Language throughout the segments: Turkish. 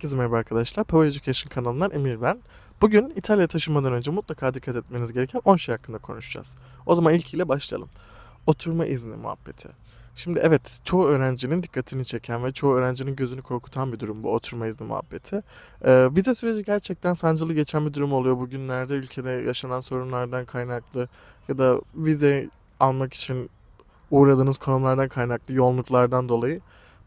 Herkese merhaba arkadaşlar. Power Education kanalından Emir ben. Bugün İtalya'ya taşınmadan önce mutlaka dikkat etmeniz gereken 10 şey hakkında konuşacağız. O zaman ilkiyle başlayalım. Oturma izni muhabbeti. Şimdi evet çoğu öğrencinin dikkatini çeken ve çoğu öğrencinin gözünü korkutan bir durum bu oturma izni muhabbeti. Ee, vize süreci gerçekten sancılı geçen bir durum oluyor bugünlerde ülkede yaşanan sorunlardan kaynaklı ya da vize almak için uğradığınız konumlardan kaynaklı yoğunluklardan dolayı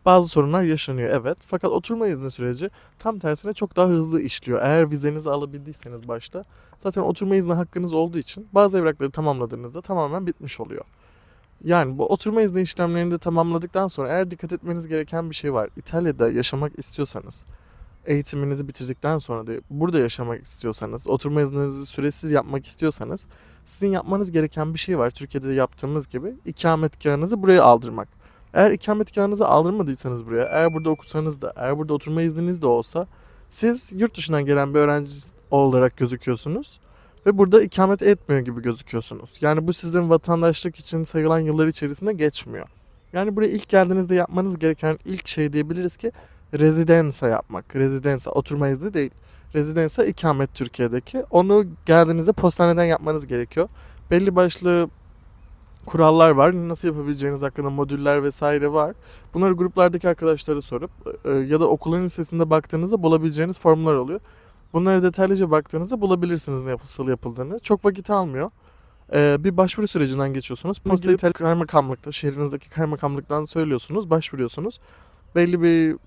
bazı sorunlar yaşanıyor evet. Fakat oturma izni süreci tam tersine çok daha hızlı işliyor. Eğer vizenizi alabildiyseniz başta zaten oturma izni hakkınız olduğu için bazı evrakları tamamladığınızda tamamen bitmiş oluyor. Yani bu oturma izni işlemlerini de tamamladıktan sonra eğer dikkat etmeniz gereken bir şey var. İtalya'da yaşamak istiyorsanız, eğitiminizi bitirdikten sonra da burada yaşamak istiyorsanız, oturma izninizi süresiz yapmak istiyorsanız sizin yapmanız gereken bir şey var. Türkiye'de de yaptığımız gibi ikametgahınızı buraya aldırmak. Eğer ikametgahınızı aldırmadıysanız buraya, eğer burada okusanız da, eğer burada oturma izniniz de olsa siz yurt dışından gelen bir öğrenci olarak gözüküyorsunuz ve burada ikamet etmiyor gibi gözüküyorsunuz. Yani bu sizin vatandaşlık için sayılan yıllar içerisinde geçmiyor. Yani buraya ilk geldiğinizde yapmanız gereken ilk şey diyebiliriz ki rezidensa yapmak. Rezidensa oturma izni değil. Rezidensa ikamet Türkiye'deki. Onu geldiğinizde postaneden yapmanız gerekiyor. Belli başlı kurallar var. Nasıl yapabileceğiniz hakkında modüller vesaire var. Bunları gruplardaki arkadaşlara sorup e, ya da okulun listesinde baktığınızda bulabileceğiniz formlar oluyor. Bunları detaylıca baktığınızda bulabilirsiniz ne nasıl yapıldığını. Çok vakit almıyor. E, bir başvuru sürecinden geçiyorsunuz. Posta İtalya kaymakamlıkta, şehrinizdeki kaymakamlıktan söylüyorsunuz, başvuruyorsunuz. Belli bir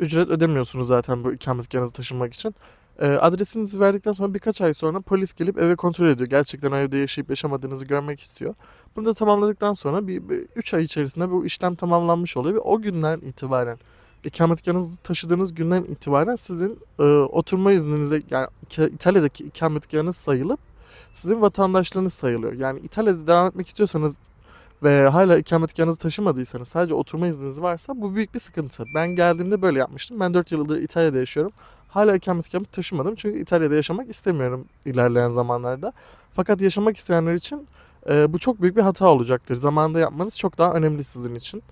ücret ödemiyorsunuz zaten bu ikametgahınızı taşınmak için. E, adresinizi verdikten sonra birkaç ay sonra polis gelip eve kontrol ediyor. Gerçekten o evde yaşayıp yaşamadığınızı görmek istiyor. Bunu da tamamladıktan sonra bir 3 ay içerisinde bu işlem tamamlanmış oluyor ve o günden itibaren ikametgahınızı taşıdığınız günden itibaren sizin e, oturma izninize yani İtalya'daki ikametgahınız sayılıp sizin vatandaşlığınız sayılıyor. Yani İtalya'da devam etmek istiyorsanız ve hala ikametgahınızı taşımadıysanız sadece oturma izniniz varsa bu büyük bir sıkıntı. Ben geldiğimde böyle yapmıştım. Ben 4 yıldır İtalya'da yaşıyorum. Hala ikametgahımı taşımadım çünkü İtalya'da yaşamak istemiyorum ilerleyen zamanlarda. Fakat yaşamak isteyenler için e, bu çok büyük bir hata olacaktır. Zamanında yapmanız çok daha önemli sizin için.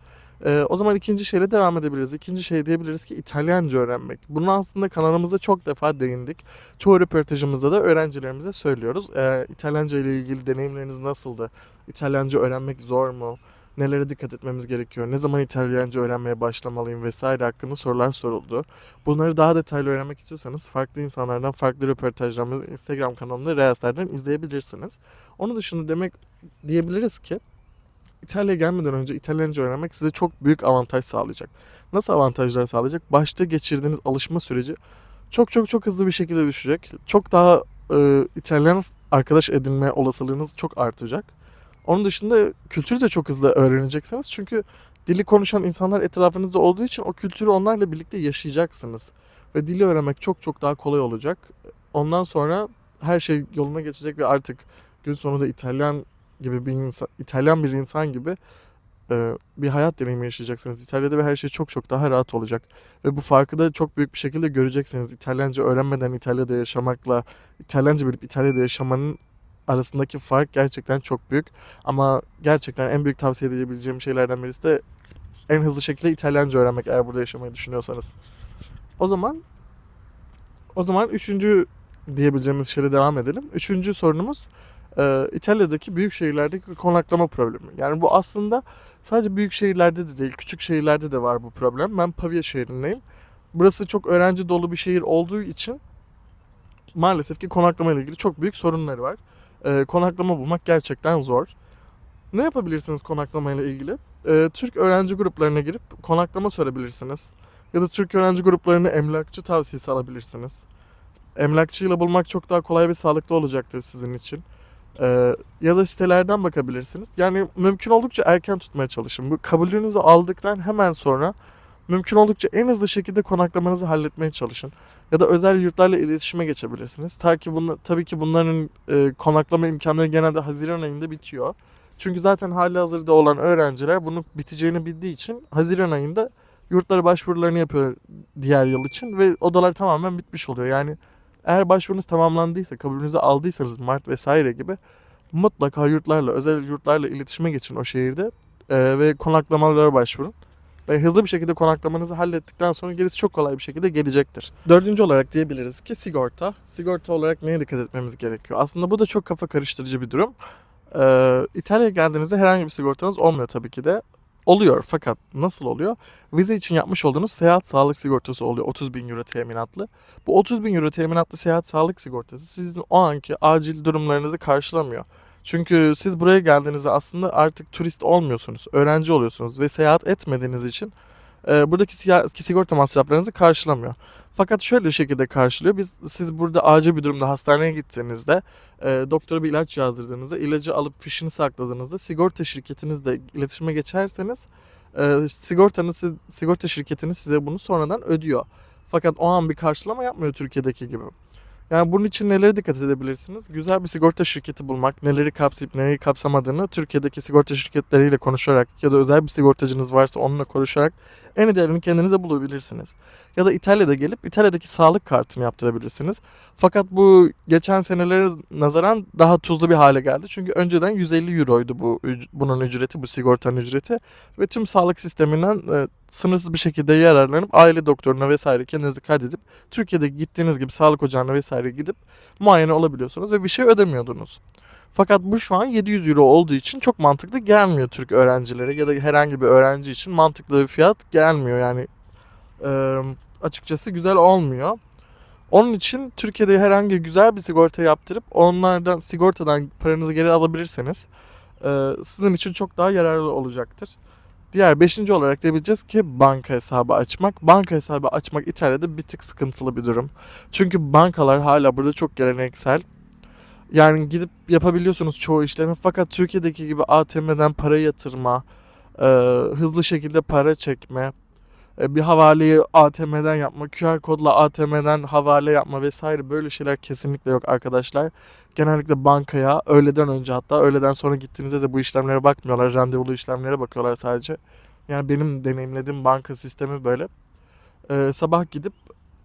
E, o zaman ikinci şeyle devam edebiliriz. İkinci şey diyebiliriz ki İtalyanca öğrenmek. Bunu aslında kanalımızda çok defa değindik. Çoğu röportajımızda da öğrencilerimize söylüyoruz. E, İtalyanca ile ilgili deneyimleriniz nasıldı? İtalyanca öğrenmek zor mu? Nelere dikkat etmemiz gerekiyor? Ne zaman İtalyanca öğrenmeye başlamalıyım vesaire hakkında sorular soruldu. Bunları daha detaylı öğrenmek istiyorsanız farklı insanlardan farklı röportajlarımızı Instagram kanalında Reels'lerden izleyebilirsiniz. Onun dışında demek diyebiliriz ki İtalya'ya gelmeden önce İtalyanca öğrenmek size çok büyük avantaj sağlayacak. Nasıl avantajlar sağlayacak? Başta geçirdiğiniz alışma süreci çok çok çok hızlı bir şekilde düşecek. Çok daha e, İtalyan arkadaş edinme olasılığınız çok artacak. Onun dışında kültürü de çok hızlı öğreneceksiniz. Çünkü dili konuşan insanlar etrafınızda olduğu için o kültürü onlarla birlikte yaşayacaksınız. Ve dili öğrenmek çok çok daha kolay olacak. Ondan sonra her şey yoluna geçecek ve artık gün sonunda İtalyan gibi bir insan, İtalyan bir insan gibi e, bir hayat deneyimi yaşayacaksınız. İtalya'da ve her şey çok çok daha rahat olacak. Ve bu farkı da çok büyük bir şekilde göreceksiniz. İtalyanca öğrenmeden İtalya'da yaşamakla İtalyanca bilip İtalya'da yaşamanın arasındaki fark gerçekten çok büyük. Ama gerçekten en büyük tavsiye edebileceğim şeylerden birisi de en hızlı şekilde İtalyanca öğrenmek eğer burada yaşamayı düşünüyorsanız. O zaman o zaman üçüncü diyebileceğimiz şeyle devam edelim. Üçüncü sorunumuz e, İtalya'daki büyük şehirlerdeki konaklama problemi. Yani bu aslında sadece büyük şehirlerde de değil, küçük şehirlerde de var bu problem. Ben Pavia şehrindeyim. Burası çok öğrenci dolu bir şehir olduğu için maalesef ki konaklama ile ilgili çok büyük sorunları var. E, konaklama bulmak gerçekten zor. Ne yapabilirsiniz konaklama ile ilgili? E, Türk öğrenci gruplarına girip konaklama sorabilirsiniz. Ya da Türk öğrenci gruplarını emlakçı tavsiyesi alabilirsiniz. Emlakçıyla bulmak çok daha kolay ve sağlıklı olacaktır sizin için. Ee, ya da sitelerden bakabilirsiniz. Yani mümkün oldukça erken tutmaya çalışın. Bu kabulünüzü aldıktan hemen sonra mümkün oldukça en hızlı şekilde konaklamanızı halletmeye çalışın. Ya da özel yurtlarla iletişime geçebilirsiniz. Ta ki bunla, tabii ki bunların e, konaklama imkanları genelde Haziran ayında bitiyor. Çünkü zaten hali hazırda olan öğrenciler bunun biteceğini bildiği için Haziran ayında yurtlara başvurularını yapıyor diğer yıl için ve odalar tamamen bitmiş oluyor. Yani eğer başvurunuz tamamlandıysa, kabulünüzü aldıysanız Mart vesaire gibi mutlaka yurtlarla, özel yurtlarla iletişime geçin o şehirde e, ve konaklamalara başvurun. Ve hızlı bir şekilde konaklamanızı hallettikten sonra gerisi çok kolay bir şekilde gelecektir. Dördüncü olarak diyebiliriz ki sigorta. Sigorta olarak neye dikkat etmemiz gerekiyor? Aslında bu da çok kafa karıştırıcı bir durum. Ee, İtalya'ya geldiğinizde herhangi bir sigortanız olmuyor tabii ki de. Oluyor fakat nasıl oluyor? Vize için yapmış olduğunuz seyahat sağlık sigortası oluyor 30 bin euro teminatlı. Bu 30 bin euro teminatlı seyahat sağlık sigortası sizin o anki acil durumlarınızı karşılamıyor. Çünkü siz buraya geldiğinizde aslında artık turist olmuyorsunuz, öğrenci oluyorsunuz ve seyahat etmediğiniz için e, buradaki sigorta masraflarınızı karşılamıyor. Fakat şöyle bir şekilde karşılıyor. Biz siz burada acil bir durumda hastaneye gittiğinizde e, doktora bir ilaç yazdırdığınızda ilacı alıp fişini sakladığınızda sigorta şirketinizle iletişime geçerseniz e, sigortanız sigorta şirketiniz size bunu sonradan ödüyor. Fakat o an bir karşılama yapmıyor Türkiye'deki gibi. Yani bunun için nelere dikkat edebilirsiniz? Güzel bir sigorta şirketi bulmak, neleri kapsayıp neleri kapsamadığını Türkiye'deki sigorta şirketleriyle konuşarak ya da özel bir sigortacınız varsa onunla konuşarak en idealini kendinize bulabilirsiniz. Ya da İtalya'da gelip İtalya'daki sağlık kartını yaptırabilirsiniz. Fakat bu geçen senelere nazaran daha tuzlu bir hale geldi. Çünkü önceden 150 euroydu bu bunun ücreti, bu sigortanın ücreti ve tüm sağlık sisteminden e, sınırsız bir şekilde yararlanıp aile doktoruna vesaire kendinizi kaydedip Türkiye'de gittiğiniz gibi sağlık ocağına vesaire gidip muayene olabiliyorsunuz ve bir şey ödemiyordunuz. Fakat bu şu an 700 euro olduğu için çok mantıklı gelmiyor Türk öğrencilere ya da herhangi bir öğrenci için mantıklı bir fiyat gelmiyor yani e, açıkçası güzel olmuyor. Onun için Türkiye'de herhangi güzel bir sigorta yaptırıp onlardan sigortadan paranızı geri alabilirseniz e, sizin için çok daha yararlı olacaktır. Diğer beşinci olarak diyebileceğiz ki banka hesabı açmak. Banka hesabı açmak İtalya'da bir tık sıkıntılı bir durum. Çünkü bankalar hala burada çok geleneksel. Yani gidip yapabiliyorsunuz çoğu işlemi fakat Türkiye'deki gibi ATM'den para yatırma, e, hızlı şekilde para çekme, e, bir havaleyi ATM'den yapma, QR kodla ATM'den havale yapma vesaire böyle şeyler kesinlikle yok arkadaşlar. Genellikle bankaya öğleden önce hatta öğleden sonra gittiğinizde de bu işlemlere bakmıyorlar. Randevulu işlemlere bakıyorlar sadece. Yani benim deneyimlediğim banka sistemi böyle. E, sabah gidip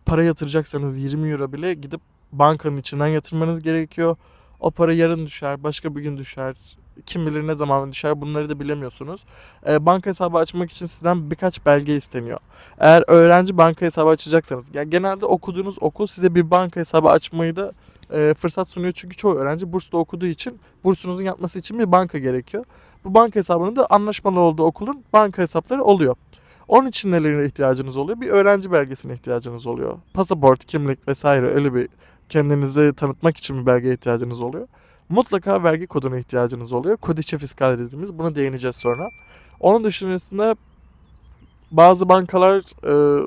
para yatıracaksanız 20 euro bile gidip bankanın içinden yatırmanız gerekiyor. O para yarın düşer, başka bir gün düşer. Kim bilir ne zaman düşer bunları da bilemiyorsunuz. E, banka hesabı açmak için sizden birkaç belge isteniyor. Eğer öğrenci banka hesabı açacaksanız, yani genelde okuduğunuz okul size bir banka hesabı açmayı da e, fırsat sunuyor. Çünkü çoğu öğrenci burslu okuduğu için bursunuzun yatması için bir banka gerekiyor. Bu banka hesabının da anlaşmalı olduğu okulun banka hesapları oluyor. Onun için nelere ihtiyacınız oluyor? Bir öğrenci belgesine ihtiyacınız oluyor. Pasaport, kimlik vesaire öyle bir kendinizi tanıtmak için bir belgeye ihtiyacınız oluyor. Mutlaka vergi koduna ihtiyacınız oluyor. Kodiçe fiskal dediğimiz. Buna değineceğiz sonra. Onun dışında bazı bankalar e,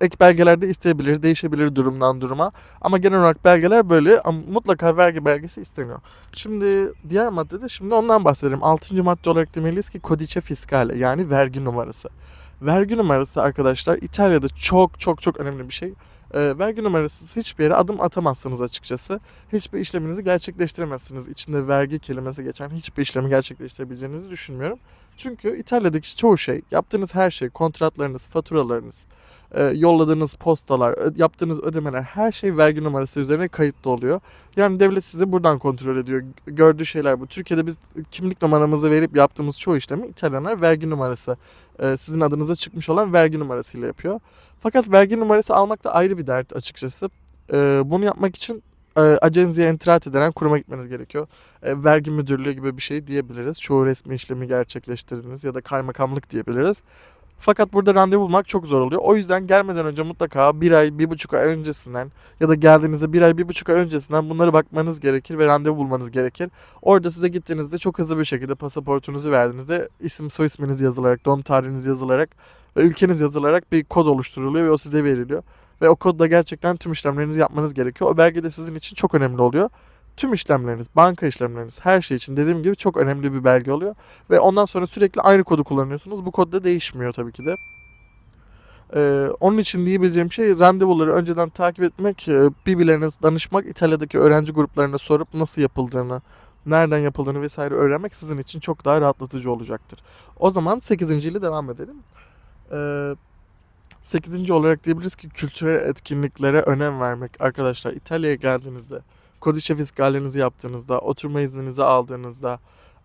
ek belgeler de isteyebilir, değişebilir durumdan duruma. Ama genel olarak belgeler böyle ama mutlaka vergi belgesi isteniyor. Şimdi diğer maddede şimdi ondan bahsedelim. Altıncı madde olarak demeliyiz ki kodiçe fiskale yani vergi numarası. Vergi numarası arkadaşlar İtalya'da çok çok çok önemli bir şey. Ee, vergi numarasız hiçbir yere adım atamazsınız açıkçası. Hiçbir işleminizi gerçekleştiremezsiniz. İçinde vergi kelimesi geçen hiçbir işlemi gerçekleştirebileceğinizi düşünmüyorum. Çünkü İtalya'daki çoğu şey, yaptığınız her şey, kontratlarınız, faturalarınız, e, yolladığınız postalar, yaptığınız ödemeler her şey vergi numarası üzerine kayıtlı oluyor. Yani devlet sizi buradan kontrol ediyor. Gördüğü şeyler bu. Türkiye'de biz kimlik numaramızı verip yaptığımız çoğu işlemi İtalyanlar vergi numarası, e, sizin adınıza çıkmış olan vergi numarasıyla yapıyor. Fakat vergi numarası almak da ayrı bir dert açıkçası. E, bunu yapmak için e, Agenziye Entrate denen kuruma gitmeniz gerekiyor. E, vergi müdürlüğü gibi bir şey diyebiliriz. Çoğu resmi işlemi gerçekleştirdiniz ya da kaymakamlık diyebiliriz. Fakat burada randevu bulmak çok zor oluyor. O yüzden gelmeden önce mutlaka bir ay, bir buçuk ay öncesinden ya da geldiğinizde bir ay, bir buçuk ay öncesinden bunları bakmanız gerekir ve randevu bulmanız gerekir. Orada size gittiğinizde çok hızlı bir şekilde pasaportunuzu verdiğinizde isim soy isminiz yazılarak, doğum tarihiniz yazılarak ve ülkeniz yazılarak bir kod oluşturuluyor ve o size veriliyor. Ve o kodda gerçekten tüm işlemlerinizi yapmanız gerekiyor. O belge de sizin için çok önemli oluyor. Tüm işlemleriniz, banka işlemleriniz, her şey için dediğim gibi çok önemli bir belge oluyor. Ve ondan sonra sürekli aynı kodu kullanıyorsunuz. Bu kod da değişmiyor tabii ki de. Ee, onun için diyebileceğim şey randevuları önceden takip etmek, e, birbirlerine danışmak, İtalya'daki öğrenci gruplarına sorup nasıl yapıldığını, nereden yapıldığını vesaire öğrenmek sizin için çok daha rahatlatıcı olacaktır. O zaman 8. ile devam edelim. Ee, 8. olarak diyebiliriz ki kültürel etkinliklere önem vermek. Arkadaşlar İtalya'ya geldiğinizde, kodiçe fiskallerinizi yaptığınızda, oturma izninizi aldığınızda,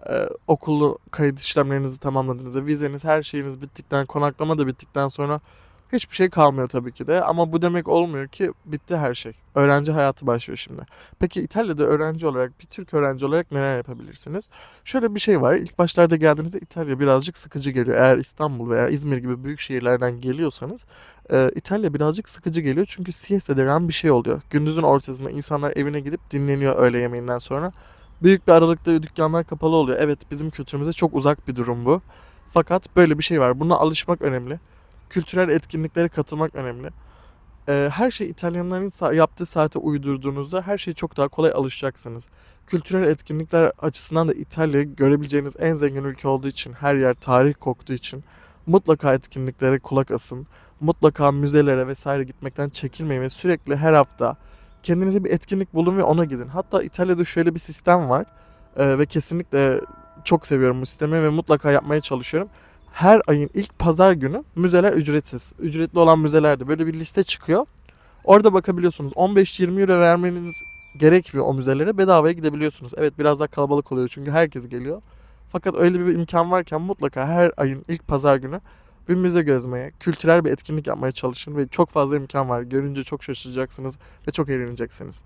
e, okulu kayıt işlemlerinizi tamamladığınızda, vizeniz, her şeyiniz bittikten, konaklama da bittikten sonra hiçbir şey kalmıyor tabii ki de. Ama bu demek olmuyor ki bitti her şey. Öğrenci hayatı başlıyor şimdi. Peki İtalya'da öğrenci olarak, bir Türk öğrenci olarak neler yapabilirsiniz? Şöyle bir şey var. İlk başlarda geldiğinizde İtalya birazcık sıkıcı geliyor. Eğer İstanbul veya İzmir gibi büyük şehirlerden geliyorsanız e, İtalya birazcık sıkıcı geliyor. Çünkü siesta denen bir şey oluyor. Gündüzün ortasında insanlar evine gidip dinleniyor öğle yemeğinden sonra. Büyük bir aralıkta dükkanlar kapalı oluyor. Evet bizim kültürümüze çok uzak bir durum bu. Fakat böyle bir şey var. Buna alışmak önemli. Kültürel etkinliklere katılmak önemli. Ee, her şey İtalyanların yaptığı saate uydurduğunuzda her şeye çok daha kolay alışacaksınız. Kültürel etkinlikler açısından da İtalya görebileceğiniz en zengin ülke olduğu için, her yer tarih koktuğu için mutlaka etkinliklere kulak asın. Mutlaka müzelere vesaire gitmekten çekinmeyin ve sürekli her hafta kendinize bir etkinlik bulun ve ona gidin. Hatta İtalya'da şöyle bir sistem var Ee, ve kesinlikle çok seviyorum bu sistemi ve mutlaka yapmaya çalışıyorum. Her ayın ilk pazar günü müzeler ücretsiz. Ücretli olan müzelerde böyle bir liste çıkıyor. Orada bakabiliyorsunuz. 15-20 euro vermeniz gerekmiyor o müzelere. Bedavaya gidebiliyorsunuz. Evet biraz daha kalabalık oluyor çünkü herkes geliyor. Fakat öyle bir imkan varken mutlaka her ayın ilk pazar günü bir müze gezmeye, kültürel bir etkinlik yapmaya çalışın ve çok fazla imkan var. Görünce çok şaşıracaksınız ve çok eğleneceksiniz.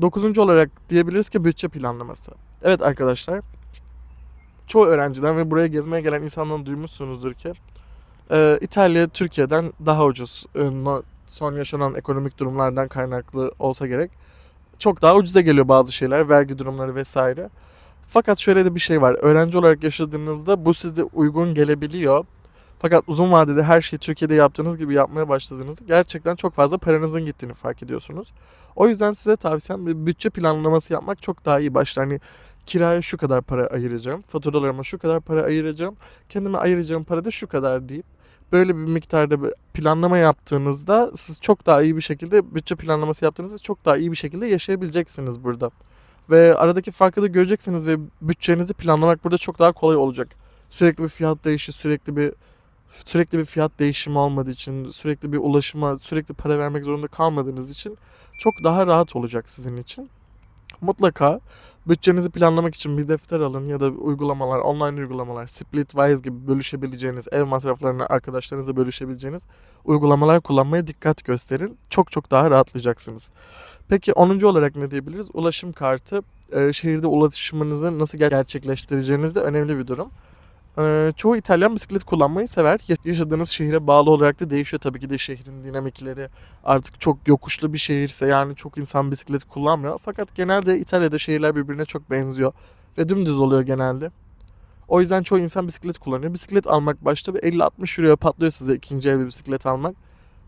Dokuzuncu olarak diyebiliriz ki bütçe planlaması. Evet arkadaşlar, çoğu öğrenciden ve buraya gezmeye gelen insandan duymuşsunuzdur ki e, İtalya Türkiye'den daha ucuz. E, son yaşanan ekonomik durumlardan kaynaklı olsa gerek. Çok daha ucuza geliyor bazı şeyler, vergi durumları vesaire. Fakat şöyle de bir şey var. Öğrenci olarak yaşadığınızda bu size uygun gelebiliyor. Fakat uzun vadede her şeyi Türkiye'de yaptığınız gibi yapmaya başladığınızda gerçekten çok fazla paranızın gittiğini fark ediyorsunuz. O yüzden size tavsiyem bir bütçe planlaması yapmak çok daha iyi başta. Hani kiraya şu kadar para ayıracağım, faturalarıma şu kadar para ayıracağım, kendime ayıracağım para da şu kadar deyip böyle bir miktarda planlama yaptığınızda siz çok daha iyi bir şekilde bütçe planlaması yaptığınızda çok daha iyi bir şekilde yaşayabileceksiniz burada. Ve aradaki farkı da göreceksiniz ve bütçenizi planlamak burada çok daha kolay olacak. Sürekli bir fiyat değişi, sürekli bir sürekli bir fiyat değişimi olmadığı için, sürekli bir ulaşıma, sürekli para vermek zorunda kalmadığınız için çok daha rahat olacak sizin için. Mutlaka bütçenizi planlamak için bir defter alın ya da uygulamalar, online uygulamalar, Splitwise gibi bölüşebileceğiniz, ev masraflarını arkadaşlarınızla bölüşebileceğiniz uygulamalar kullanmaya dikkat gösterin. Çok çok daha rahatlayacaksınız. Peki 10. olarak ne diyebiliriz? Ulaşım kartı e, şehirde ulaşımınızı nasıl gerçekleştireceğiniz de önemli bir durum. Ee, çoğu İtalyan bisiklet kullanmayı sever. Ya- Yaşadığınız şehire bağlı olarak da değişiyor tabii ki de şehrin dinamikleri. Artık çok yokuşlu bir şehirse yani çok insan bisiklet kullanmıyor. Fakat genelde İtalya'da şehirler birbirine çok benziyor ve dümdüz oluyor genelde. O yüzden çoğu insan bisiklet kullanıyor. Bisiklet almak başta bir 50-60 euroya patlıyor size ikinci el bir bisiklet almak.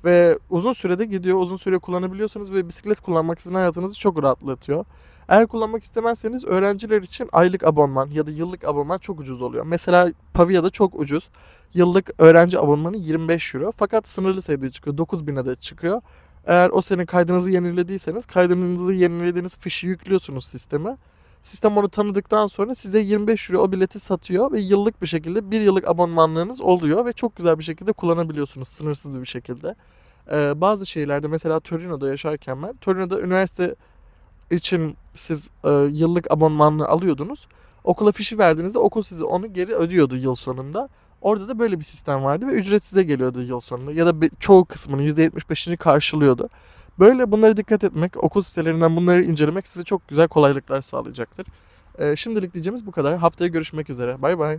Ve uzun sürede gidiyor, uzun süre kullanabiliyorsunuz ve bisiklet kullanmak sizin hayatınızı çok rahatlatıyor. Eğer kullanmak istemezseniz öğrenciler için aylık abonman ya da yıllık abonman çok ucuz oluyor. Mesela Pavia'da çok ucuz. Yıllık öğrenci abonmanı 25 euro fakat sınırlı sayıda çıkıyor. 9000 adet çıkıyor. Eğer o sene kaydınızı yenilediyseniz kaydınızı yenilediğiniz fişi yüklüyorsunuz sisteme. Sistem onu tanıdıktan sonra size 25 euro o bileti satıyor ve yıllık bir şekilde bir yıllık abonmanlığınız oluyor ve çok güzel bir şekilde kullanabiliyorsunuz sınırsız bir şekilde. Ee, bazı şehirlerde mesela Torino'da yaşarken ben Torino'da üniversite için siz e, yıllık abonmanlığı alıyordunuz. Okula fişi verdiğinizde okul size onu geri ödüyordu yıl sonunda. Orada da böyle bir sistem vardı ve ücretsize geliyordu yıl sonunda. Ya da bir- çoğu kısmını %75'ini karşılıyordu. Böyle bunlara dikkat etmek, okul sitelerinden bunları incelemek size çok güzel kolaylıklar sağlayacaktır. E, şimdilik diyeceğimiz bu kadar. Haftaya görüşmek üzere. Bay bay.